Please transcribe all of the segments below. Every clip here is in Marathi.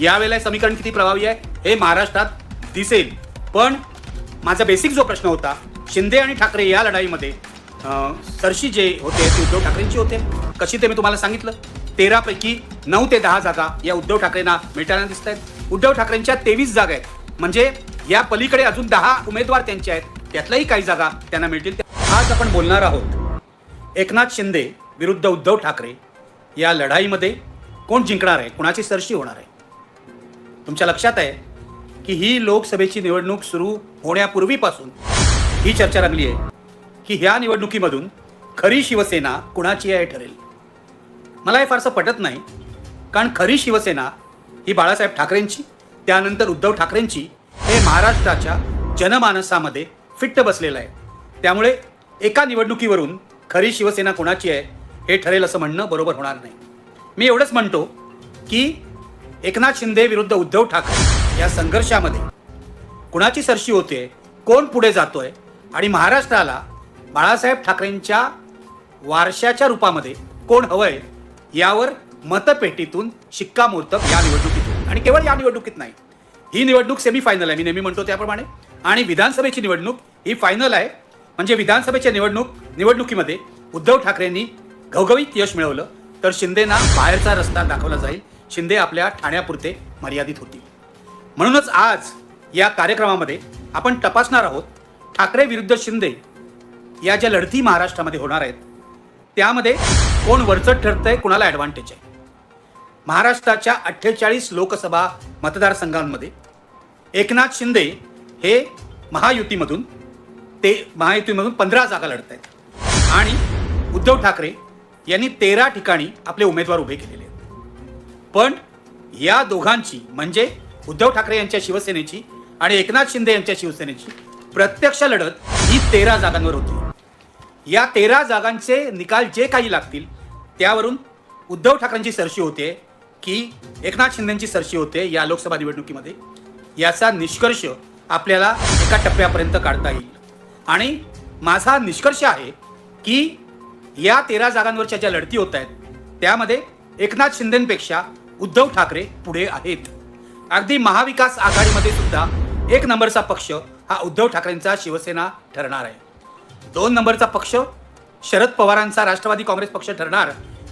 यावेळेला समीकरण किती प्रभावी आहे? हे महाराष्ट्रात दिसेल. पण माझा बेसिक जो प्रश्न होता शिंदे आणि ठाकरे या लढाईमध्ये सरशी जे होते ते उद्धव ठाकरेंची होते. कशी ते मी तुम्हाला सांगितलं? तेरापैकी नऊ ते दहा जागा या उद्धव ठाकरेंना मिळताना दिसत आहेत उद्धव ठाकरेंच्या तेवीस जागा आहेत. म्हणजे या पलीकडे अजून दहा उमेदवार त्यांचे आहेत. त्यातल्याही काही जागा त्यांना मिळतील. आज आपण बोलणार आहोत एकनाथ शिंदे विरुद्ध उद्धव ठाकरे या लढाईमध्ये कोण जिंकणार आहे? कोणाची सरशी होणार आहे? तुमच्या लक्षात आहे की ही लोकसभेची निवडणूक सुरू होण्यापूर्वीपासून ही चर्चा रंगली आहे की ह्या निवडणुकीमधून खरी शिवसेना कुणाची आहे ठरेल? मला हे फारसं पटत नाही कारण खरी शिवसेना ही बाळासाहेब ठाकरेंची त्यानंतर उद्धव ठाकरेंची हे महाराष्ट्राच्या जनमानसामध्ये फिट्ट बसलेलं आहे. त्यामुळे एका निवडणुकीवरून खरी शिवसेना कोणाची आहे हे ठरेल असं म्हणणं बरोबर होणार नाही. मी एवढंच म्हणतो की एकनाथ शिंदे विरुद्ध उद्धव ठाकरे या संघर्षामध्ये कुणाची सरशी होते कोण पुढे जातोय आणि महाराष्ट्राला बाळासाहेब ठाकरेंच्या वारशाच्या रूपामध्ये कोण हवंय यावर मतपेटीतून शिक्कामोर्तब या निवडणुकीतून. आणि केवळ या निवडणुकीत नाही ही निवडणूक सेमीफायनल आहे. मी नेहमी म्हणतो त्याप्रमाणे. आणि विधानसभेची निवडणूक ही फायनल आहे. म्हणजे विधानसभेच्या निवडणूक निवडणुकीमध्ये उद्धव ठाकरेंनी घवघवीत यश मिळवलं तर शिंदेना बाहेरचा रस्ता दाखवला जाईल. शिंदे आपल्या ठाण्यापुरते मर्यादित होती. म्हणूनच आज या कार्यक्रमामध्ये आपण तपासणार आहोत ठाकरे विरुद्ध शिंदे या ज्या लढती महाराष्ट्रामध्ये होणार आहेत त्यामध्ये कोण वरचढ ठरतंय कुणाला ॲडव्हान्टेज आहे? महाराष्ट्राच्या अठ्ठेचाळीस लोकसभा मतदारसंघांमध्ये एकनाथ शिंदे हे महायुतीमधून ते महायुतीमधून पंधरा जागा लढत आहेत आणि उद्धव ठाकरे यांनी तेरा ठिकाणी आपले उमेदवार उभे केलेले पण या दोघांची म्हणजे उद्धव ठाकरे यांच्या शिवसेनेची आणि एकनाथ शिंदे यांच्या शिवसेनेची प्रत्यक्ष लढत ही तेरा जागांवर होती. या तेरा जागांचे निकाल जे काही लागतील त्यावरून उद्धव ठाकरेंची सरशी होते की एकनाथ शिंदेची सरशी होते या लोकसभा निवडणुकीमध्ये. याचा निष्कर्ष आपल्याला एका टप्प्यापर्यंत काढता येईल. आणि माझा निष्कर्ष आहे की या तेरा जागांवरच्या ज्या लढती होत आहेत त्यामध्ये एकनाथ शिंदेपेक्षा उद्धव ठाकरे पुढे आहेत. अगदी महाविकास आघाडीमध्ये सुद्धा एक नंबरचा पक्ष हा उद्धव ठाकरेंचा शिवसेना ठरणार आहे. दोन नंबरचा पक्ष शरद पवारांचा राष्ट्रवादी काँग्रेस पक्ष ठरणार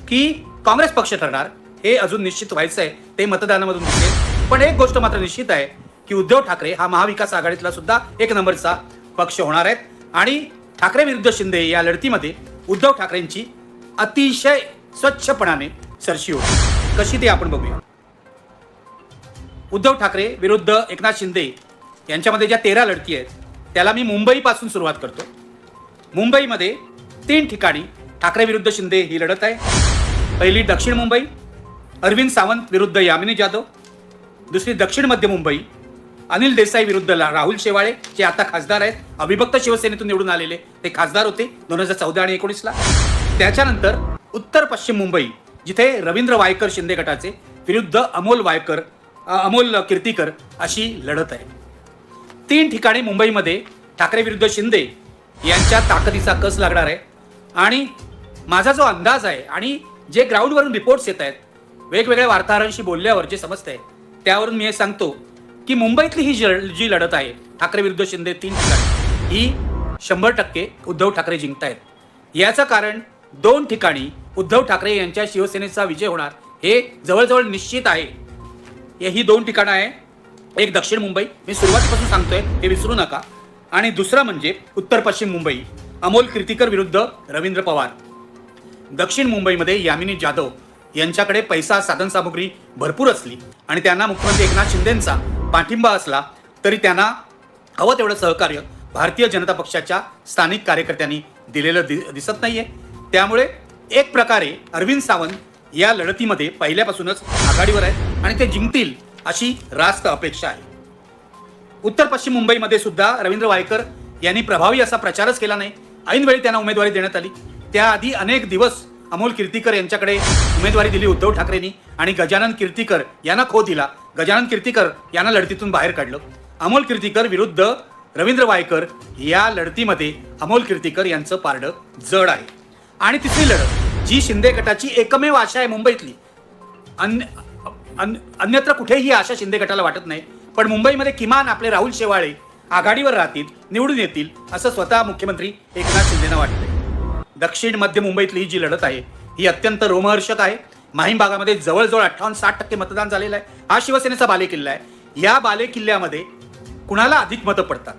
की काँग्रेस पक्ष ठरणार हे अजून निश्चित व्हायचं आहे ते मतदानामधून दिसेल पण एक गोष्ट मात्र निश्चित आहे की उद्धव ठाकरे हा महाविकास आघाडीतला सुद्धा एक नंबरचा पक्ष होणार आहेत. आणि ठाकरे विरुद्ध शिंदे या लढतीमध्ये उद्धव ठाकरेंची अतिशय स्वच्छपणाने सरशी होती. कशी ते आपण बघूया. उद्धव ठाकरे विरुद्ध एकनाथ शिंदे यांच्यामध्ये ज्या तेरा लढती आहेत त्याला मी मुंबईपासून सुरुवात करतो. मुंबईमध्ये तीन ठिकाणी ठाकरे विरुद्ध शिंदे ही लढत आहे. पहिली दक्षिण मुंबई अरविंद सावंत विरुद्ध यामिनी जाधव. दुसरी दक्षिण मध्य मुंबई अनिल देसाई विरुद्ध ला- राहुल शेवाळे जे आता खासदार आहेत. अविभक्त शिवसेनेतून निवडून आलेले ते खासदार होते दोन हजार चौदा आणि एकोणीसला. त्याच्यानंतर उत्तर पश्चिम मुंबई जिथे रवींद्र वायकर शिंदे गटाचे विरुद्ध अमोल वायकर अमोल कीर्तीकर अशी लढत आहे. तीन ठिकाणी मुंबईमध्ये ठाकरे विरुद्ध शिंदे यांच्या ताकदीचा कस लागणार आहे आणि माझा जो अंदाज आहे आणि जे ग्राउंडवरून रिपोर्ट्स येत आहेत वेगवेगळ्या वार्ताहरांशी बोलल्यावर जे समजतंय त्यावरून मी हे सांगतो की मुंबईतली ही जी जी लढत आहे ठाकरे विरुद्ध शिंदे तीन ठिकाणी ही शंभर टक्के उद्धव ठाकरे जिंकतायत. याचं कारण दोन ठिकाणी उद्धव ठाकरे यांच्या शिवसेनेचा विजय होणार हे जवळजवळ निश्चित आहे. हे ही दोन ठिकाणं आहे. एक दक्षिण मुंबई मी सुरुवातीपासून सांगतोय हे विसरू नका. आणि दुसरं म्हणजे उत्तर पश्चिम मुंबई अमोल कीर्तीकर विरुद्ध रवींद्र पवार. दक्षिण मुंबईमध्ये यामिनी जाधव यांच्याकडे पैसा साधनसामुग्री भरपूर असली आणि त्यांना मुख्यमंत्री एकनाथ शिंदेंचा पाठिंबा असला तरी त्यांना हवं तेवढं सहकार्य भारतीय जनता पक्षाच्या स्थानिक कार्यकर्त्यांनी दिलेलं दि दिसत नाहीये. त्यामुळे एक प्रकारे अरविंद सावंत या लढतीमध्ये पहिल्यापासूनच आघाडीवर आहेत आणि ते जिंकतील अशी रास्त अपेक्षा आहे. उत्तर पश्चिम मुंबईमध्ये सुद्धा रवींद्र वायकर यांनी प्रभावी असा प्रचारच केला नाही. ऐनवेळी त्यांना उमेदवारी देण्यात आली. त्याआधी अनेक दिवस अमोल कीर्तीकर यांच्याकडे उमेदवारी दिली उद्धव ठाकरेंनी आणि गजानन कीर्तीकर यांना खो दिला. गजानन कीर्तीकर यांना लढतीतून बाहेर काढलं. अमोल कीर्तीकर विरुद्ध रवींद्र वायकर या लढतीमध्ये अमोल कीर्तीकर यांचं पारडं जड आहे. आणि तिसरी लढत जी शिंदे गटाची एकमेव आशा आहे मुंबईतली. अन्य अन्य अन्यत्र कुठेही आशा शिंदे गटाला वाटत नाही पण मुंबईमध्ये किमान आपले राहुल शेवाळे आघाडीवर राहतील निवडून येतील असं स्वतः मुख्यमंत्री एकनाथ शिंदेना वाटतंय. दक्षिण मध्य मुंबईतली ही जी लढत आहे ही अत्यंत रोमहर्षक आहे. माहीम भागामध्ये जवळजवळ अठ्ठावन्न साठ टक्के मतदान झालेलं आहे. हा शिवसेनेचा बालेकिल्ला आहे. या बालेकिल्ल्यामध्ये कुणाला अधिक मतं पडतात?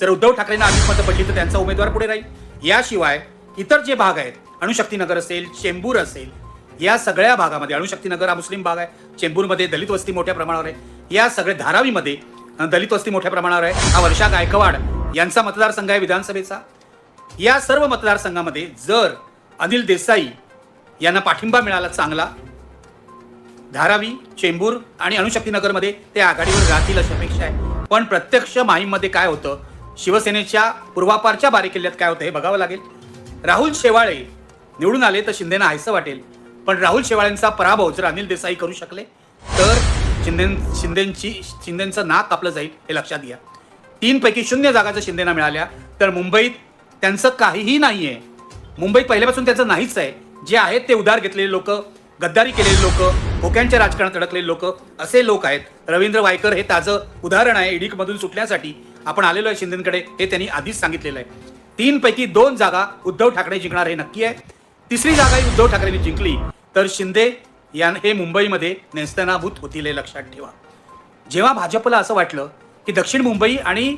जर उद्धव ठाकरेंना अधिक मतं पडली तर त्यांचा उमेदवार पुढे राहील. याशिवाय इतर जे भाग आहेत अणुशक्तीनगर असेल चेंबूर असेल या सगळ्या भागामध्ये अणुशक्तीनगर हा मुस्लिम भाग आहे. चेंबूरमध्ये दलित वस्ती मोठ्या प्रमाणावर आहे. या सगळ्या धारावीमध्ये दलित वस्ती मोठ्या प्रमाणावर आहे. हा वर्षा गायकवाड यांचा मतदारसंघ आहे विधानसभेचा. या सर्व मतदारसंघामध्ये जर अनिल देसाई यांना पाठिंबा मिळाला चांगला धारावी चेंबूर आणि अणुशक्तीनगरमध्ये ते आघाडीवर राहतील अशी अपेक्षा आहे. पण प्रत्यक्ष माहीममध्ये काय होतं? शिवसेनेच्या पूर्वापारच्या बारीकिल्ल्यात काय होतं हे बघावं लागेल. राहुल शेवाळे निवडून आले तर शिंदेना हायसं वाटेल. पण राहुल शेवाळेंचा पराभव जर अनिल देसाई करू शकले तर शिंदे शिंदेची शिंदेचं नाक कापलं जाईल हे लक्षात घ्या. तीनपैकी शून्य जागा जर शिंदेना मिळाल्या तर मुंबईत त्यांचं काहीही नाही आहे मुंबईत पहिल्यापासून त्यांचं नाहीच आहे. जे आहेत ते उधार घेतलेले लोक गद्दारी केलेले लोक भोक्यांच्या राजकारणात अडकलेले लोक असे लोक आहेत. रवींद्र वायकर हे ताजं उदाहरण आहे. ईडीकमधून सुटण्यासाठी आपण आलेलो आहे शिंदेकडे हे त्यांनी आधीच सांगितलेलं आहे. तीन पैकी दोन जागा उद्धव ठाकरे जिंकणार हे नक्की आहे. तिसरी जागाही उद्धव ठाकरेंनी जिंकली. तर शिंदे या हे मुंबईमध्ये नेस्तनाभूत होतील हे लक्षात ठेवा. जेव्हा भाजपला असं वाटलं की दक्षिण मुंबई आणि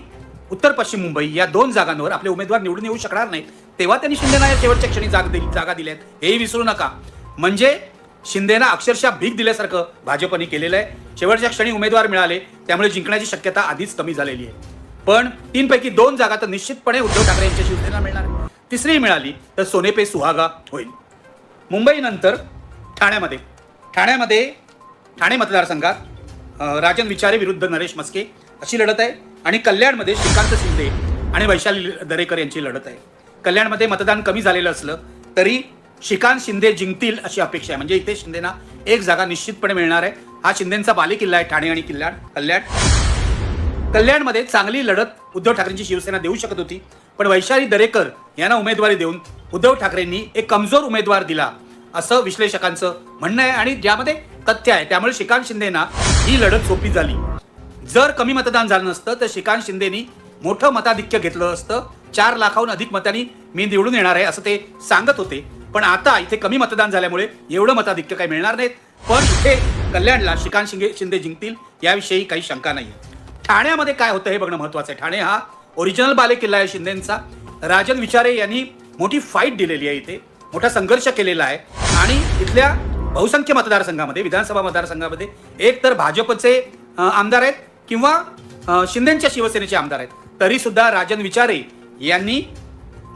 उत्तर पश्चिम मुंबई या दोन जागांवर आपले उमेदवार निवडून येऊ शकणार नाहीत तेव्हा त्यांनी शिंदेना या शेवटच्या क्षणी जागा दिली जागा दिल्यात. हेही विसरू नका. म्हणजे शिंदेना अक्षरशः भीक दिल्यासारखं भाजपने केलेलं आहे. शेवटच्या क्षणी उमेदवार मिळाले त्यामुळे जिंकण्याची शक्यता आधीच कमी झालेली आहे. पण तीनपैकी दोन जागा तर निश्चितपणे उद्धव ठाकरे यांच्या शिवसेनेला मिळणार तिसरी मिळाली तर सोनेपे सुहागा होईल. मुंबईनंतर ठाण्यामध्ये. ठाण्यामध्ये ठाणे मतदारसंघात राजन विचारे विरुद्ध नरेश मस्के अशी लढत आहे. आणि कल्याणमध्ये श्रीकांत शिंदे आणि वैशाली दरेकर यांची लढत आहे. कल्याणमध्ये मतदान कमी झालेलं असलं तरी श्रीकांत शिंदे जिंकतील अशी अपेक्षा आहे. म्हणजे इथे शिंदेना एक जागा निश्चितपणे मिळणार आहे. हा शिंदेचा बालेकिल्ला आहे ठाणे आणि किल्ल्याण कल्याण. कल्याणमध्ये चांगली लढत उद्धव ठाकरेंची शिवसेना देऊ शकत होती. पण वैशाली दरेकर यांना उमेदवारी देऊन उद्धव ठाकरेंनी एक कमजोर उमेदवार दिला. असं विश्लेषकांचं म्हणणं आहे आणि ज्यामध्ये तथ्य आहे. त्यामुळे श्रीकांत शिंदेना ही लढत सोपी झाली. जर कमी मतदान झालं नसतं तर श्रीकांत शिंदेनी मोठं मताधिक्य घेतलं असतं. चार लाखाहून अधिक मतांनी मी निवडून येणार आहे असं ते सांगत होते. पण आता इथे कमी मतदान झाल्यामुळे एवढं मताधिक्य काही मिळणार नाहीत. पण इथे कल्याणला श्रीकांत शिंदे शिंदे जिंकतील याविषयी काही शंका नाही ठाण्यामध्ये काय होतं हे बघणं महत्वाचं आहे. ठाणे हा ओरिजिनल बालेकिल्ला आहे शिंदेचा. राजन विचारे यांनी मोठी फाईट दिलेली आहे इथे. मोठा संघर्ष केलेला आहे. आणि इथल्या बहुसंख्य मतदारसंघामध्ये विधानसभा मतदारसंघामध्ये एक तर भाजपचे आमदार आहेत किंवा शिंदेच्या शिवसेनेचे आमदार आहेत. तरी सुद्धा राजन विचारे यांनी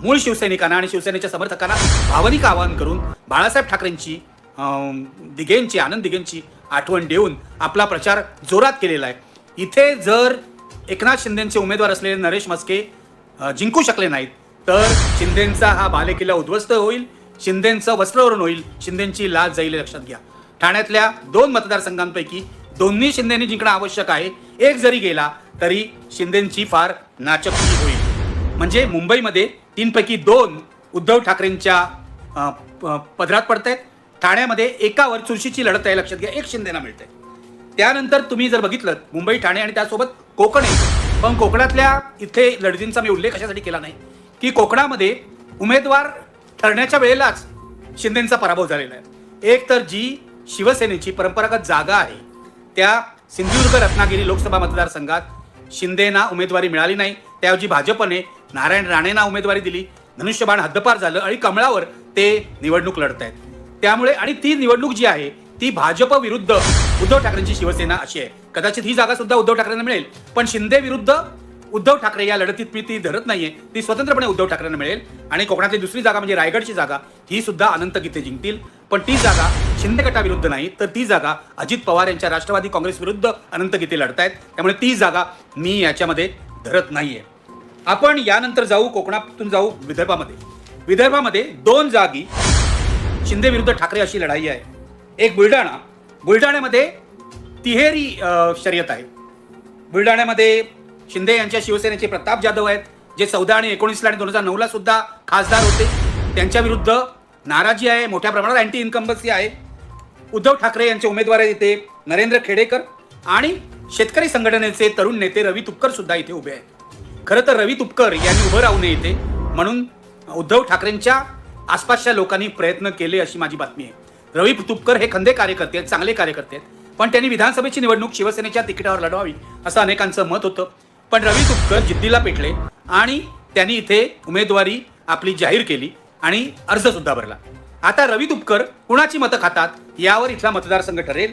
मूळ शिवसैनिकांना आणि शिवसेनेच्या समर्थकांना भावनिक आवाहन करून बाळासाहेब ठाकरेंची दिघेंची आनंद दिघेंची आठवण देऊन आपला प्रचार जोरात केलेला आहे. इथे जर एकनाथ शिंदेचे उमेदवार असलेले नरेश मस्के जिंकू शकले नाहीत तर शिंदेचा हा बालेकिल्ला उद्ध्वस्त होईल शिंदेचं वस्त्रवरून होईल शिंदेची लाज जाईल लक्षात घ्या. ठाण्यातल्या दोन मतदारसंघांपैकी दोन्ही शिंदेनी जिंकणं आवश्यक आहे. एक जरी गेला तरी शिंदेची फार नाचकी होईल. म्हणजे मुंबईमध्ये तीनपैकी दोन उद्धव ठाकरेंच्या प- पदरात पडत आहेत ठाण्यामध्ये एकावर चुरशीची लढत आहे लक्षात घ्या. एक शिंदेना मिळते त्यानंतर तुम्ही जर बघितलं मुंबई ठाणे आणि त्यासोबत कोकण आहे पण कोकणातल्या इथे लढतींचा मी उल्लेख कशासाठी केला नाही की कोकणामध्ये उमेदवार ठरण्याच्या वेळेलाच शिंदेचा पराभव झालेला आहे. एक तर जी शिवसेनेची परंपरागत जागा आहे त्या सिंधुदुर्ग रत्नागिरी लोकसभा मतदारसंघात शिंदेना उमेदवारी मिळाली नाही त्याऐवजी भाजपने नारायण राणेंना उमेदवारी दिली धनुष्यबाण हद्दपार झालं आणि कमळावर ते निवडणूक लढत आहेत त्यामुळे आणि ती निवडणूक जी आहे ती भाजप विरुद्ध उद्धव ठाकरेंची शिवसेना अशी आहे. कदाचित ही जागा सुद्धा उद्धव ठाकरेंना मिळेल. पण शिंदे विरुद्ध उद्धव ठाकरे या लढतीत मी ती धरत नाहीये. ती स्वतंत्रपणे उद्धव ठाकरेंना मिळेल. आणि कोकणातली दुसरी जागा म्हणजे रायगडची जागा ही सुद्धा अनंत गीते जिंकतील. पण ती जागा शिंदे गटाविरुद्ध नाही तर ती जागा अजित पवार यांच्या राष्ट्रवादी काँग्रेस विरुद्ध अनंत गीते लढतायत. त्यामुळे ती जागा मी याच्यामध्ये धरत नाहीये. आपण यानंतर जाऊ कोकणातून जाऊ विदर्भामध्ये. विदर्भामध्ये दोन जागी शिंदे विरुद्ध ठाकरे अशी लढाई आहे. एक बुलढाणा. बुलढाण्यामध्ये तिहेरी शर्यत आहे. बुलढाण्यामध्ये शिंदे यांच्या शिवसेनेचे प्रताप जाधव आहेत जे चौदा आणि एकोणीसला आणि दोन हजार नऊला सुद्धा खासदार होते. त्यांच्या विरुद्ध नाराजी आहे मोठ्या प्रमाणात अँटी इन्कम्बसी आहे. उद्धव ठाकरे यांचे उमेदवार आहेत इथे नरेंद्र खेडेकर आणि शेतकरी संघटनेचे तरुण नेते रवी तुपकर सुद्धा इथे उभे आहेत. खरं तर रवी तुपकर यांनी उभं राहू नये इथे म्हणून उद्धव ठाकरेंच्या आसपासच्या लोकांनी प्रयत्न केले अशी माझी बातमी आहे. रवी तुपकर हे खंदे कार्यकर्ते आहेत चांगले कार्यकर्ते आहेत. पण त्यांनी विधानसभेची निवडणूक शिवसेनेच्या तिकिटावर लढवावी असं अनेकांचं मत होतं. पण रवी तुपकर जिद्दीला पेटले आणि त्यांनी इथे उमेदवारी आपली जाहीर केली आणि अर्ज सुद्धा भरला. आता रवी तुपकर कुणाची मतं खातात यावर इथला मतदारसंघ ठरेल.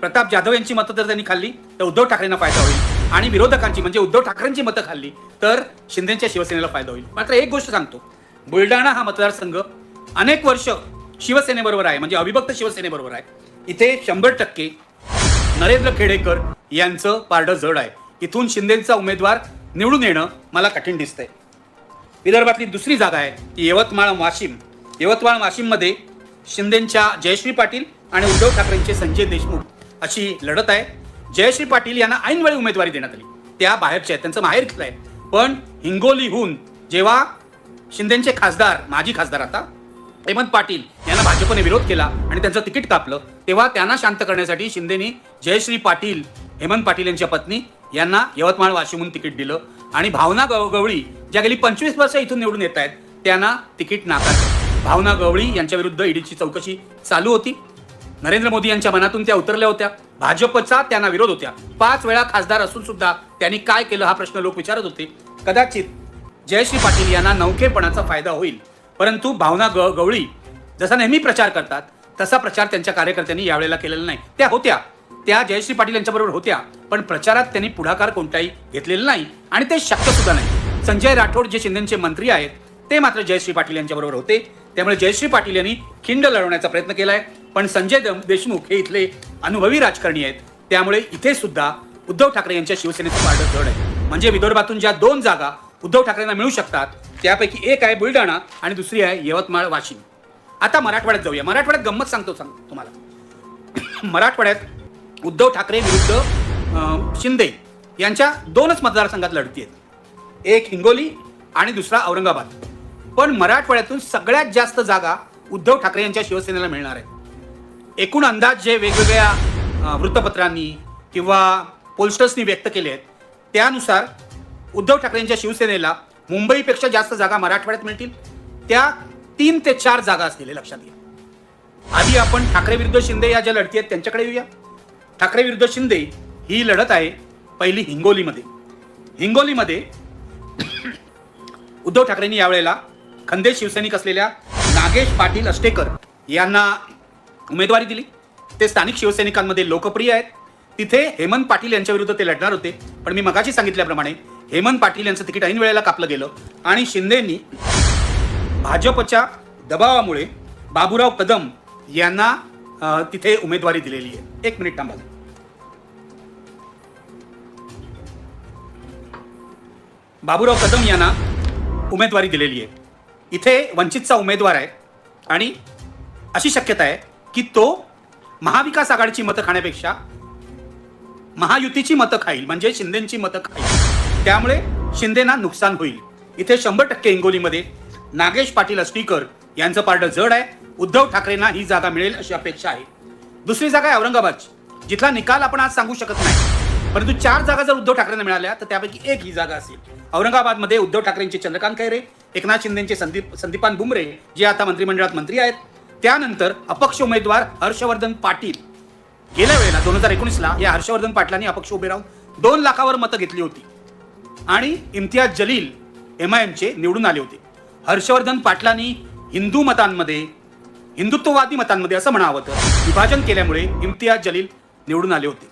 प्रताप जाधव यांची मतं जर त्यांनी खाल्ली तर उद्धव ठाकरेंना फायदा होईल. आणि विरोधकांची म्हणजे उद्धव ठाकरेंची मतं खाल्ली तर शिंदेच्या शिवसेनेला फायदा होईल. मात्र एक गोष्ट सांगतो बुलढाणा हा मतदारसंघ अनेक वर्ष शिवसेनेबरोबर आहे म्हणजे अविभक्त शिवसेनेबरोबर आहे. इथे शंभर टक्के नरेंद्र खेडेकर यांचं पारडं जड आहे. इथून शिंदेचा उमेदवार निवडून येणं मला कठीण दिसतंय. विदर्भातली दुसरी जागा आहे ती यवतमाळ वाशिम. यवतमाळ वाशिममध्ये शिंदेंच्या जयश्री पाटील आणि उद्धव ठाकरेंचे संजय देशमुख अशी लढत आहे. जयश्री पाटील यांना ऐनवेळी उमेदवारी देण्यात आली. त्या बाहेरच्या आहेत त्यांचं माहेर घेतलं आहे. पण हिंगोलीहून जेव्हा शिंदेचे खासदार माजी खासदार आता हेमंत पाटील त्यांना भाजपने विरोध केला आणि त्यांचं तिकीट कापलं तेव्हा त्यांना शांत करण्यासाठी शिंदेनी जयश्री पाटील हेमंत पाटील यांच्या पत्नी यांना यवतमाळ वाशिमहून तिकीट दिलं. आणि भावना गव गवळी ज्या गेली पंचवीस वर्ष इथून निवडून येत आहेत त्यांना तिकीट नाकारलं. भावना गवळी यांच्या विरुद्ध ईडीची चौकशी चालू होती. नरेंद्र मोदी यांच्या मनातून त्या उतरल्या होत्या. भाजपचा त्यांना विरोध होत्या. पाच वेळा खासदार असून सुद्धा त्यांनी काय केलं हा प्रश्न लोक विचारत होते. कदाचित जयश्री पाटील यांना नौकेपणाचा फायदा होईल. परंतु भावना ग गवळी जसा नेहमी प्रचार करतात तसा प्रचार त्यांच्या कार्यकर्त्यांनी यावेळेला केलेला नाही. त्या होत्या. त्या जयश्री पाटील यांच्याबरोबर होत्या. पण प्रचारात त्यांनी पुढाकार कोणताही घेतलेला नाही आणि ते शक्य सुद्धा नाही. संजय राठोड जे शिंदेचे मंत्री आहेत ते मात्र जयश्री पाटील यांच्याबरोबर होते. त्यामुळे जयश्री पाटील यांनी खिंड लढवण्याचा प्रयत्न केला आहे पण संजय दम- देशमुख हे इथले अनुभवी राजकारणी आहेत. त्यामुळे इथे सुद्धा उद्धव ठाकरे यांच्या शिवसेनेचं पारडं जड आहे. म्हणजे विदर्भातून ज्या दोन जागा उद्धव ठाकरेंना मिळू शकतात त्यापैकी एक आहे बुलढाणा आणि दुसरी आहे यवतमाळ वाशिम. आता मराठवाड्यात जाऊया. मराठवाड्यात गंमत सांगतो सांग तुम्हाला. मराठवाड्यात उद्धव ठाकरे विरुद्ध शिंदे यांच्या दोनच मतदारसंघात लढती आहेत. एक हिंगोली आणि दुसरा औरंगाबाद. पण मराठवाड्यातून सगळ्यात जास्त जागा उद्धव ठाकरे यांच्या शिवसेनेला मिळणार आहेत. एकूण अंदाज जे वेगवेगळ्या वृत्तपत्रांनी किंवा पोलस्टर्सनी व्यक्त केले आहेत त्यानुसार उद्धव ठाकरेंच्या शिवसेनेला मुंबईपेक्षा जास्त जागा मराठवाड्यात मिळतील. त्या तीन ते चार जागा असतील लक्षात घ्या. आधी आपण ठाकरे विरुद्ध शिंदे या ज्या लढती आहेत त्यांच्याकडे येऊया. ठाकरे विरुद्ध शिंदे ही लढत आहे पहिली हिंगोलीमध्ये. हिंगोलीमध्ये उद्धव ठाकरेंनी यावेळेला खंदे शिवसैनिक असलेल्या नागेश पाटील अष्टेकर यांना उमेदवारी दिली. ते स्थानिक शिवसैनिकांमध्ये लोकप्रिय आहेत. तिथे हेमंत पाटील यांच्याविरुद्ध ते लढणार होते. पण मी मगाशी सांगितल्याप्रमाणे हेमंत पाटील यांचं तिकीट ऐन वेळेला कापलं गेलं आणि शिंदेंनी भाजपच्या दबावामुळे बाबूराव कदम यांना तिथे उमेदवारी दिलेली आहे. एक मिनिट थांबा. बाबूराव कदम यांना उमेदवारी दिलेली आहे. इथे वंचितचा उमेदवार आहे आणि अशी शक्यता आहे की तो महाविकास आघाडीची मतं खाण्यापेक्षा महायुतीची मतं खाईल म्हणजे शिंदेची मतं खाईल. त्यामुळे शिंदेना नुकसान होईल. इथे शंभर टक्के हिंगोलीमध्ये नागेश पाटील अस्टीकर यांचं पारडं जड आहे. उद्धव ठाकरेंना ही जागा मिळेल अशी अपेक्षा आहे. दुसरी जागा आहे औरंगाबादची जिथला निकाल आपण आज सांगू शकत नाही. परंतु चार जागा जर उद्धव ठाकरेंना मिळाल्या तर त्यापैकी एक ही जागा असेल. औरंगाबादमध्ये उद्धव ठाकरेंचे चंद्रकांत खैरे एकनाथ शिंदेचे संदीप संदीपान बुमरे जे आता मंत्रिमंडळात मंत्री आहेत. त्यानंतर अपक्ष उमेदवार हर्षवर्धन पाटील. गेल्या वेळेला दोन हजार एकोणीसला या हर्षवर्धन पाटलांनी अपक्ष उभे राहून दोन लाखावर मतं घेतली होती. आणि इम्तियाज जलील एम आय एमचे निवडून आले होते. हर्षवर्धन पाटलांनी हिंदू मतांमध्ये हिंदुत्ववादी मतांमध्ये असं म्हणावं तर विभाजन केल्यामुळे इम्तियाज जलील निवडून आले होते.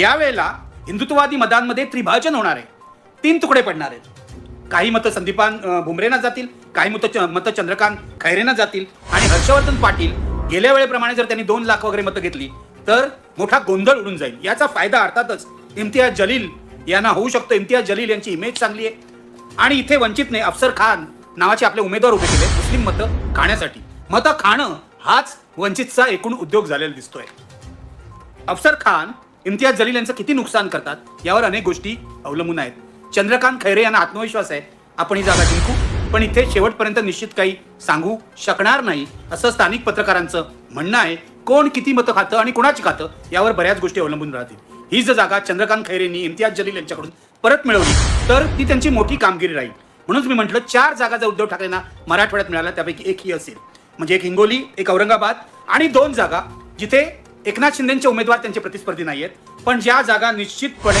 यावेळेला हिंदुत्ववादी मतांमध्ये त्रिभाजन होणार आहे. तीन तुकडे पडणार आहेत. काही मतं संदीपान अं, जातील काही मतं मतं चंद्रकांत खैरेनं जातील आणि हर्षवर्धन पाटील गेल्या वेळेप्रमाणे जर त्यांनी दोन लाख वगैरे मतं घेतली तर मोठा गोंधळ उडून जाईल. याचा फायदा अर्थातच इम्तियाज जलील यांना होऊ शकतो. इम्तियाज जलील यांची इमेज चांगली आहे. आणि इथे वंचितने अफसर खान नावाचे आपले उमेदवार उभे केले मुस्लिम मतं खाण्यासाठी. मतं खाणं हाच वंचितचा एकूण उद्योग झालेला दिसतोय. अफसर खान इम्तियाज जलील यांचं किती नुकसान करतात यावर अनेक गोष्टी अवलंबून आहेत. चंद्रकांत खैरे यांना आत्मविश्वास आहे आपण ही जागा जिंकू पण इथे शेवटपर्यंत निश्चित काही सांगू शकणार नाही असं स्थानिक पत्रकारांचं म्हणणं आहे. कोण किती मतं खातं आणि कोणाची खातं यावर बऱ्याच गोष्टी अवलंबून राहतील. ही जर जागा चंद्रकांत खैरेंनी इम्तियाज जलील यांच्याकडून परत मिळवली तर ती त्यांची मोठी कामगिरी राहील. म्हणूनच मी म्हटलं चार जागा जर उद्धव ठाकरेंना मराठवाड्यात मिळाल्या त्यापैकी एक ही असेल. म्हणजे एक हिंगोली एक औरंगाबाद आणि दोन जागा जिथे एकनाथ शिंदेचे उमेदवार त्यांचे प्रतिस्पर्धी नाही आहेत पण ज्या जागा निश्चितपणे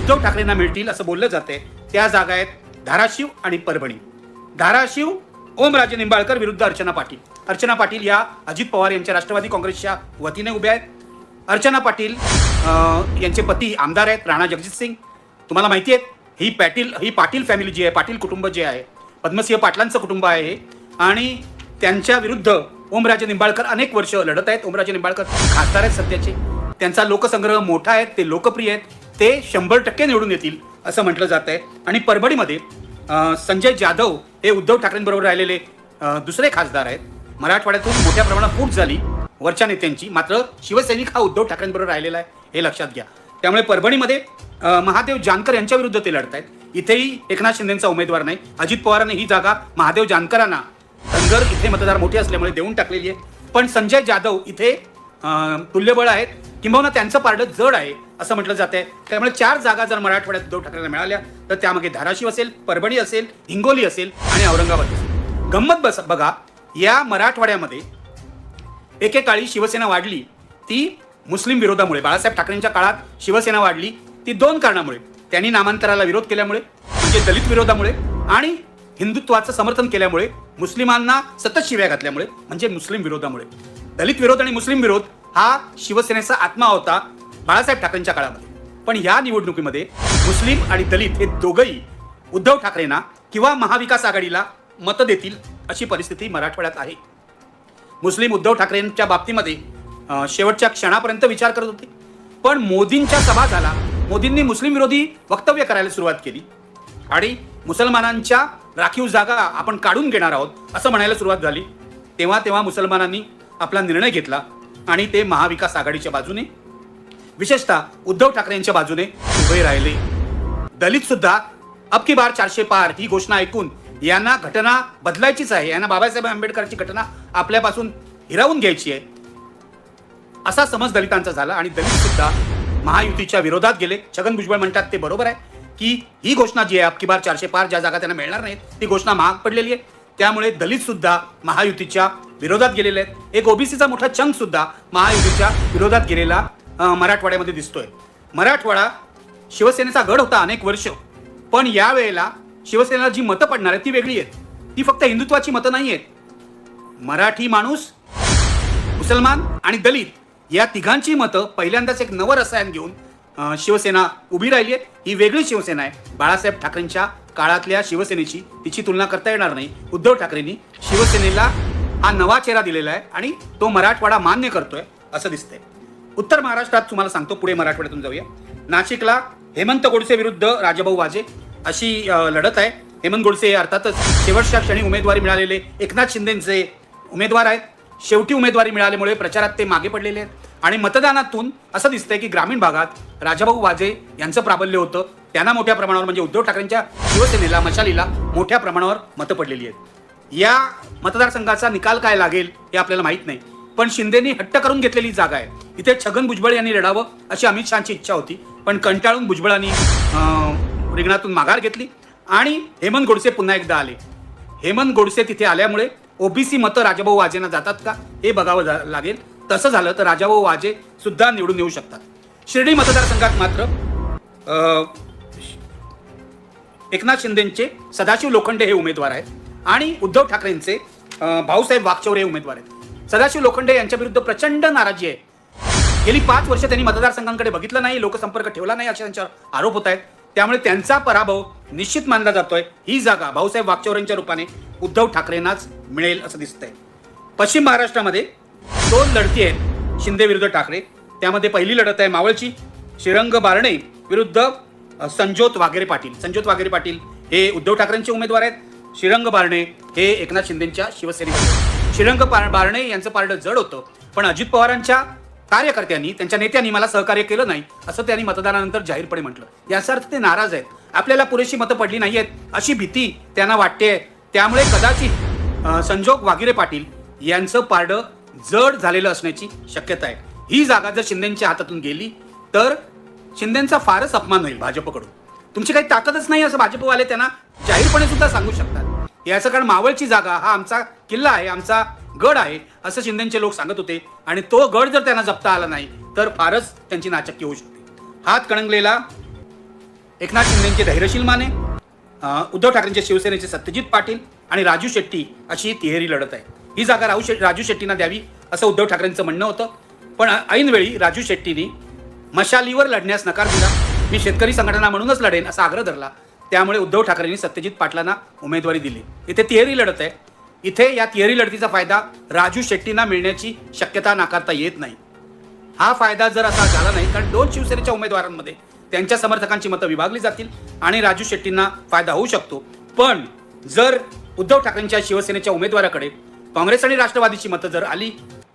उद्धव ठाकरेंना मिळतील असं बोललं जाते त्या जागा आहेत धाराशिव आणि परभणी. धाराशिव ओमराजे निंबाळकर विरुद्ध अर्चना पाटील. अर्चना पाटील या अजित पवार यांच्या राष्ट्रवादी काँग्रेसच्या वतीने उभ्या आहेत. अर्चना पाटील यांचे पती आमदार आहेत राणा जगजित सिंग तुम्हाला माहिती आहे ही पॅटील ही पाटील फॅमिली जी आहे पाटील कुटुंब जे आहे पद्मसिंह पाटलांचं कुटुंब आहे आणि त्यांच्या विरुद्ध ओमराजे निंबाळकर अनेक वर्ष लढत आहेत. ओमराजे निंबाळकर खासदार आहेत सध्याचे. त्यांचा लोकसंग्रह मोठा आहे ते लोकप्रिय आहेत. ते शंभर टक्के निवडून येतील असं म्हटलं जात आहे. आणि परभणीमध्ये संजय जाधव हे उद्धव ठाकरेंबरोबर राहिलेले दुसरे खासदार आहेत. मराठवाड्यातून मोठ्या प्रमाणात फूट झाली वरच्या नेत्यांची. मात्र शिवसैनिक हा उद्धव ठाकरेंबरोबर राहिलेला आहे हे लक्षात घ्या. त्यामुळे परभणीमध्ये महादेव जानकर यांच्या विरुद्ध ते लढत आहेत इथेही एकनाथ शिंदेचा उमेदवार नाही. अजित पवारांनी ही जागा महादेव जानकरांना धनगर इथे मतदार मोठे असल्यामुळे देऊन टाकलेली आहे. पण संजय जाधव इथे तुल्यबळ आहेत. किंबहुना त्यांचं पारडं जड आहे असं म्हटलं जात आहे त्यामुळे चार जागा जर मराठवाड्यात उद्धव ठाकरेंना मिळाल्या तर त्यामागे धाराशिव असेल परभणी असेल हिंगोली असेल आणि औरंगाबाद असेल. गंमत बस बघा या मराठवाड्यामध्ये एकेकाळी शिवसेना वाढली ती मुस्लिम विरोधामुळे बाळासाहेब ठाकरेंच्या काळात शिवसेना वाढली. ती दोन कारणामुळे. त्यांनी नामांतराला विरोध केल्यामुळे म्हणजे दलित विरोधामुळे आणि हिंदुत्वाचं समर्थन केल्यामुळे मुस्लिमांना सतत शिव्या घातल्यामुळे म्हणजे मुस्लिम विरोधामुळे. दलित विरोध आणि मुस्लिम विरोध हा शिवसेनेचा आत्मा होता बाळासाहेब ठाकरेंच्या काळामध्ये. पण या निवडणुकीमध्ये मुस्लिम आणि दलित हे दोघंही उद्धव ठाकरेंना किंवा महाविकास आघाडीला मतं देतील अशी परिस्थिती मराठवाड्यात आहे. मुस्लिम उद्धव ठाकरेंच्या बाबतीमध्ये शेवटच्या क्षणापर्यंत विचार करत होते. पण मोदींच्या सभा झाला. मोदींनी मुस्लिम विरोधी वक्तव्य करायला सुरुवात केली. आणि मुसलमानांच्या राखीव जागा आपण काढून घेणार आहोत असं म्हणायला सुरुवात झाली. तेव्हा तेव्हा मुसलमानांनी आपला निर्णय घेतला आणि ते महाविकास आघाडीच्या बाजूने विशेषतः उद्धव ठाकरे यांच्या बाजूने उभे राहिले. दलित सुद्धा अब की बार चारशे पार ही घोषणा ऐकून यांना घटना बदलायचीच आहे. यांना बाबासाहेब आंबेडकरची घटना आपल्यापासून हिरावून घ्यायची आहे. असा समज दलितांचा झाला आणि दलित सुद्धा महायुतीच्या विरोधात गेले. छगन भुजबळ म्हणतात ते बरोबर आहे की ही घोषणा जी आहे अब बार चारशे पार ज्या जागा त्यांना मिळणार नाहीत ती घोषणा महाग पडलेली आहे. त्यामुळे दलित सुद्धा महायुतीच्या विरोधात गेलेले आहेत. एक ओबीसीचा मोठा चंग सुद्धा महायुतीच्या विरोधात गेलेला मराठवाड्यामध्ये दिसतोय. मराठवाडा शिवसेनेचा गड होता अनेक वर्ष पण यावेळेला शिवसेनेला जी मतं पडणार आहेत ती वेगळी आहेत. ती फक्त हिंदुत्वाची मतं नाही आहेत मराठी माणूस मुसलमान आणि दलित या तिघांची मतं पहिल्यांदाच एक नवं रसायन घेऊन शिवसेना उभी राहिली आहे ही वेगळी शिवसेना आहे. बाळासाहेब ठाकरेंच्या काळातल्या शिवसेनेची तिची तुलना करता येणार नाही. उद्धव ठाकरेंनी शिवसेनेला हा नवा चेहरा दिलेला आहे आणि तो मराठवाडा मान्य करतोय असं दिसतंय. उत्तर महाराष्ट्रात तुम्हाला सांगतो पुढे मराठवाड्यातून जाऊया. नाशिकला हेमंत गोडसे विरुद्ध राजाभाऊ वाजे अशी लढत आहे. हेमंत गोडसे अर्थातच शेवटच्या क्षणी उमेदवारी मिळालेले एकनाथ शिंदेचे उमेदवार आहेत. शेवटी उमेदवारी मिळाल्यामुळे प्रचारात ते मागे पडलेले आहेत. आणि मतदानातून असं दिसतंय की ग्रामीण भागात राजाभाऊ वाजे यांचं प्राबल्य होतं. त्यांना मोठ्या प्रमाणावर म्हणजे उद्धव ठाकरेंच्या शिवसेनेला मशालीला मोठ्या प्रमाणावर मतं पडलेली आहेत. या मतदारसंघाचा निकाल काय लागेल हे आपल्याला माहीत नाही. पण शिंदेनी हट्ट करून घेतलेली जागा आहे. इथे छगन भुजबळ यांनी लढावं अशी अमित शहाची इच्छा होती. पण कंटाळून भुजबळांनी रिंगणातून माघार घेतली. आणि हेमंत गोडसे पुन्हा एकदा आले. हेमंत गोडसे तिथे आल्यामुळे ओबीसी मतं राजाभाऊ वाजेंना जातात का? हे बघावं जा- लागेल. तसं झालं तर राजाभाऊ वाजे सुद्धा निवडून येऊ शकतात. शिर्डी मतदारसंघात मात्र एकनाथ शिंदेचे सदाशिव लोखंडे हे उमेदवार आहेत आणि उद्धव ठाकरेंचे भाऊसाहेब वागचौरे हे उमेदवार आहेत. सदाशिव लोखंडे यांच्या विरुद्ध प्रचंड नाराजी आहे. गेली पाच वर्ष त्यांनी मतदारसंघांकडे बघितलं नाही लोकसंपर्क ठेवला नाही असे त्यांच्यावर आरोप होत आहेत. त्यामुळे त्यांचा पराभव निश्चित मानला जातोय ही जागा भाऊसाहेब वागचौरेंच्या रूपाने उद्धव ठाकरेंनाच मिळेल असं दिसतंय. पश्चिम महाराष्ट्रामध्ये दोन लढती आहेत शिंदे विरुद्ध ठाकरे. त्यामध्ये पहिली लढत आहे मावळची. श्रीरंग बारणे विरुद्ध संजोत वाघेरे पाटील. संजोत वाघेरे पाटील हे उद्धव ठाकरेंचे उमेदवार आहेत. श्रीरंग बारणे हे एकनाथ शिंदेच्या शिवसेनेचे श्रीरंग बारणे यांचं पारडं जड होतं पण अजित पवारांच्या कार्यकर्त्यांनी त्यांच्या नेत्यांनी मला सहकार्य केलं नाही असं त्यांनी मतदानानंतर जाहीरपणे म्हटलं. याचा अर्थ ते नाराज आहेत. आपल्याला पुरेशी मतं पडली नाही आहेत अशी भीती त्यांना वाटते त्यामुळे कदाचित संजोग वागिरे पाटील यांचं पारडं जड झालेलं असण्याची शक्यता आहे. ही जागा जर शिंदेच्या हातातून गेली तर शिंदेचा फारच अपमान होईल भाजपकडून. तुमची काही ताकदच नाही असं भाजपवाले त्यांना जाहीरपणे सुद्धा सांगू शकतात. याचं कारण मावळची जागा हा आमचा किल्ला आहे आमचा गड आहे असं शिंदेचे लोक सांगत होते. आणि तो गड जर त्यांना जपता आला नाही तर फारच त्यांची नाचक्की होऊ शकते. हात कणंगलेला एकनाथ शिंदेचे धैर्यशील माने उद्धव ठाकरेंचे शिवसेनेचे सत्यजित पाटील आणि राजू शेट्टी अशी तिहेरी लढत आहे. ही जागा राहू राजू शेट्टींना द्यावी असं उद्धव ठाकरेंचं म्हणणं होतं. पण ऐनवेळी राजू शेट्टींनी मशालीवर लढण्यास नकार दिला. मी शेतकरी संघटना म्हणूनच लढेन असा आग्रह धरला. त्यामुळे उद्धव ठाकरेंनी सत्यजित पाटलांना उमेदवारी दिली. इथे तिहेरी लढत आहे. इथे या तिहेरी लढतीचा फायदा राजू शेट्टींना मिळण्याची शक्यता नाकारता येत नाही. हा फायदा जर असा झाला नाही कारण दोन शिवसेनेच्या उमेदवारांमध्ये त्यांच्या समर्थकांची मतं विभागली जातील आणि राजू शेट्टींना फायदा होऊ शकतो. पण जर उद्धव ठाकरेंच्या शिवसेनेच्या उमेदवाराकडे काँग्रेस आणि राष्ट्रवादीची मतं जर आली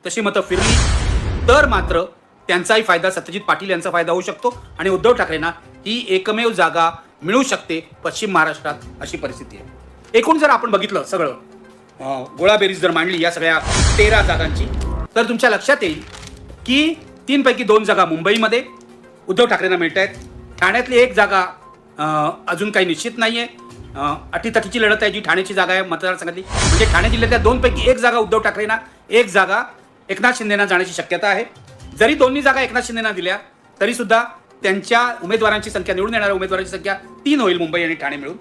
तशी मतं फिरली तर मात्र त्यांचाही फायदा सत्यजित पाटील यांचा फायदा होऊ शकतो आणि उद्धव ठाकरेंना ही एकमेव जागा मिळू शकते पश्चिम महाराष्ट्रात अशी परिस्थिती आहे. एकूण जर आपण बघितलं सगळं गोळाबेरीज जर मांडली या सगळ्या तेरा जागांची तर तुमच्या लक्षात येईल की तीनपैकी दोन जागा मुंबईमध्ये उद्धव ठाकरेंना मिळत आहेत ठाण्यातली एक जागा अजून काही निश्चित नाही आहे अटीतटीची लढत आहे जी ठाण्याची जागा आहे मतदारसंघातली. म्हणजे ठाणे जिल्ह्यातल्या दोनपैकी एक जागा उद्धव ठाकरेंना एक जागा एकनाथ शिंदेना जाण्याची शक्यता आहे. जरी दोन्ही जागा एकनाथ शिंदेना दिल्या तरीसुद्धा त्यांच्या उमेदवारांची संख्या निवडून येणाऱ्या उमेदवारांची संख्या तीन होईल मुंबई आणि ठाणे मिळून.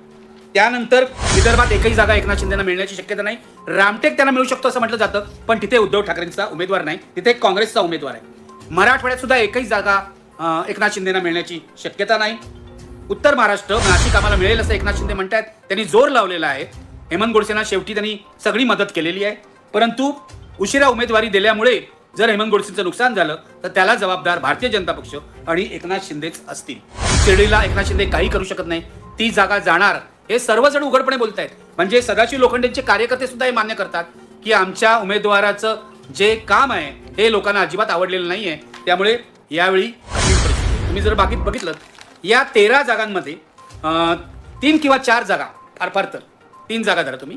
त्यानंतर विदर्भात एकही जागा एकनाथ शिंदेना मिळण्याची शक्यता नाही. रामटेक त्यांना मिळू शकतो असं म्हटलं जातं पण तिथे उद्धव ठाकरेंचा उमेदवार नाही. तिथे काँग्रेसचा उमेदवार आहे. मराठवाड्यात सुद्धा एकही जागा एकनाथ शिंदेना मिळण्याची शक्यता नाही. उत्तर महाराष्ट्र नाशिक आम्हाला मिळेल असं एकनाथ शिंदे म्हणतात त्यांनी जोर लावलेला आहे. हेमंत गोडसेंना शेवटी त्यांनी सगळी मदत केलेली आहे. परंतु उशिरा उमेदवारी दिल्यामुळे जर हेमंत गोडसेंचं नुकसान झालं तर त्याला जबाबदार भारतीय जनता पक्ष आणि एकनाथ शिंदेच असतील. शिर्डीला एकनाथ शिंदे काही करू शकत नाही. ती जागा जाणार. हे सर्वजण उघडपणे बोलत आहेत म्हणजे सदाशिव लोखंडेंचे कार्यकर्ते सुद्धा हे मान्य करतात की आमच्या उमेदवाराचं जे काम आहे हे लोकांना अजिबात आवडलेलं नाही आहे त्यामुळे यावेळी तुम्ही जर बाकीत बघितलं या तेरा जागांमध्ये तीन किंवा चार जागा फार फार तर तीन जागा धरा तुम्ही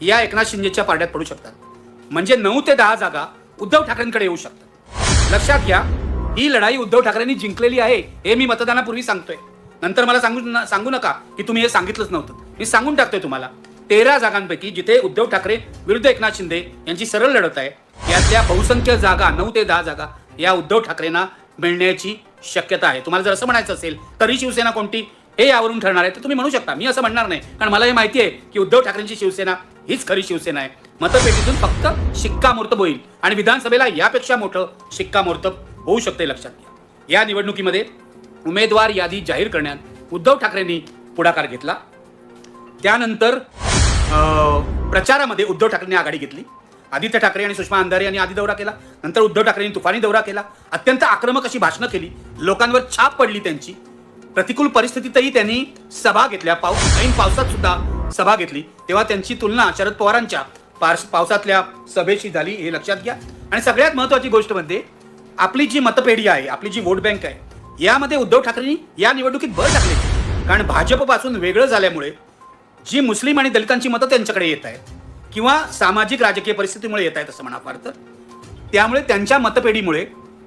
या एकनाथ शिंदेच्या पारड्यात पडू शकतात. म्हणजे नऊ ते दहा जागा उद्धव ठाकरेंकडे येऊ शकतात. लक्षात घ्या ही लढाई उद्धव ठाकरेंनी जिंकलेली आहे हे मी मतदानापूर्वी सांगतोय. नंतर मला सांगू न- सांगू नका की तुम्ही हे सांगितलंच नव्हतं. मी सांगून टाकतोय तुम्हाला तेरा जागांपैकी जिथे उद्धव ठाकरे विरुद्ध एकनाथ शिंदे यांची सरळ लढत आहे यातल्या बहुसंख्य जागा नऊ ते दहा जागा या उद्धव ठाकरेंना मिळण्याची शक्यता आहे. तुम्हाला जर असं म्हणायचं असेल तरी शिवसेना कोणती? हे यावरून ठरणार आहे. तर तुम्ही म्हणू शकता. मी असं म्हणणार नाही. कारण मला हे माहिती आहे की उद्धव ठाकरेंची शिवसेना हीच खरी शिवसेना आहे. मतपेटीतून फक्त शिक्कामोर्तब होईल. आणि विधानसभेला यापेक्षा मोठं शिक्कामोर्तब होऊ शकते लक्षात घ्या. या निवडणुकीमध्ये उमेदवार यादी जाहीर करण्यात उद्धव ठाकरेंनी पुढाकार घेतला. त्यानंतर प्रचारामध्ये उद्धव ठाकरेंनी आघाडी घेतली. आदित्य ठाकरे आणि सुषमा अंधारे यांनी आधी दौरा केला नंतर उद्धव ठाकरेंनी तुफानी दौरा केला. अत्यंत आक्रमक अशी भाषणं केली. लोकांवर छाप पडली त्यांची. प्रतिकूल परिस्थितीतही त्यांनी सभा घेतल्या. पाऊस ऐन पावसात सुद्धा सभा घेतली. तेव्हा त्यांची तुलना शरद पवारांच्या पावसातल्या सभेशी झाली हे लक्षात घ्या. आणि सगळ्यात महत्त्वाची गोष्ट म्हणजे आपली जी मतपेढी आहे आपली जी वोट बँक आहे यामध्ये उद्धव ठाकरेंनी या निवडणुकीत भर टाकली कारण भाजपपासून वेगळं झाल्यामुळे जी मुस्लिम आणि दलितांची मतं त्यांच्याकडे येत आहेत किंवा सामाजिक राजकीय परिस्थितीमुळे येत आहेत असं म्हणा फार तर त्यामुळे त्यांच्या मतपेढीमुळे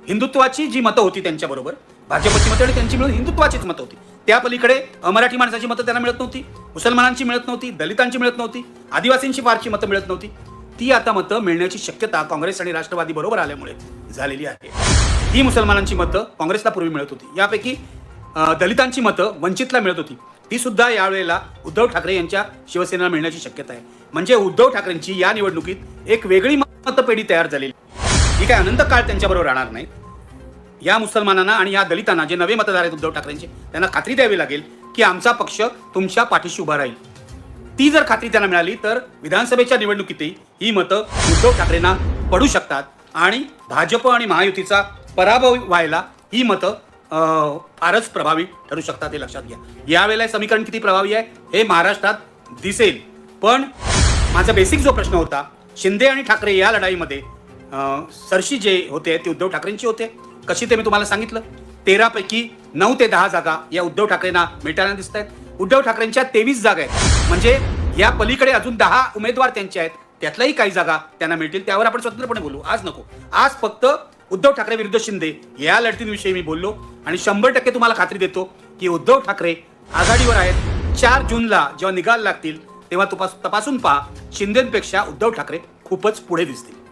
हिंदुत्वाची जी मतं होती त्यांच्याबरोबर भाजपची मतं आणि त्यांची मिळून हिंदुत्वाचीच मतं होती. त्या पलीकडे मराठी माणसाची मतं त्यांना मिळत नव्हती मुसलमानांची मिळत नव्हती दलितांची मिळत नव्हती आदिवासींची फारची मतं मिळत नव्हती. ती आता मतं मिळण्याची शक्यता काँग्रेस आणि राष्ट्रवादी बरोबर आल्यामुळे झालेली आहे. ही मुसलमानांची मतं काँग्रेसला पूर्वी मिळत होती. यापैकी दलितांची मतं वंचितला मिळत होती. ती सुद्धा यावेळेला उद्धव ठाकरे यांच्या शिवसेनेला मिळण्याची शक्यता आहे. म्हणजे उद्धव ठाकरेंची या निवडणुकीत एक वेगळी मतपेढी तयार झालेली. ही काय अनंत काळ त्यांच्याबरोबर राहणार नाही. या मुसलमानांना आणि या दलितांना जे नवे मतदार आहेत उद्धव ठाकरेंचे त्यांना खात्री द्यावी लागेल की आमचा पक्ष तुमच्या पाठीशी उभा राहील. ती जर खात्री त्यांना मिळाली तर विधानसभेच्या निवडणुकीतही ही मतं उद्धव ठाकरेंना पडू शकतात आणि भाजप आणि महायुतीचा पराभव व्हायला ही मतं अं, फारच प्रभावी ठरू शकतात हे लक्षात घ्या. यावेळेला समीकरण किती प्रभावी आहे? हे महाराष्ट्रात दिसेल. पण माझा बेसिक जो प्रश्न होता शिंदे आणि ठाकरे या लढाईमध्ये सरशी जे होते ते उद्धव ठाकरेंची होते. कशी ते मी तुम्हाला सांगितलं? तेरापैकी नऊ ते दहा जागा या उद्धव ठाकरेंना मिळताना दिसत आहेत उद्धव ठाकरेंच्या तेवीस जागा आहेत. म्हणजे या पलीकडे अजून दहा उमेदवार त्यांचे आहेत. त्यातल्याही काही जागा त्यांना मिळतील त्यावर आपण स्वतंत्रपणे बोलू. आज नको. आज फक्त उद्धव ठाकरे विरुद्ध शिंदे या लढतींविषयी मी बोललो आणि शंभर टक्के तुम्हाला खात्री देतो की उद्धव ठाकरे आघाडीवर आहेत. चार जूनला जेव्हा निकाल लागतील तेव्हा तपासून पहा. शिंदेपेक्षा उद्धव ठाकरे खूपच पुढे दिसतील.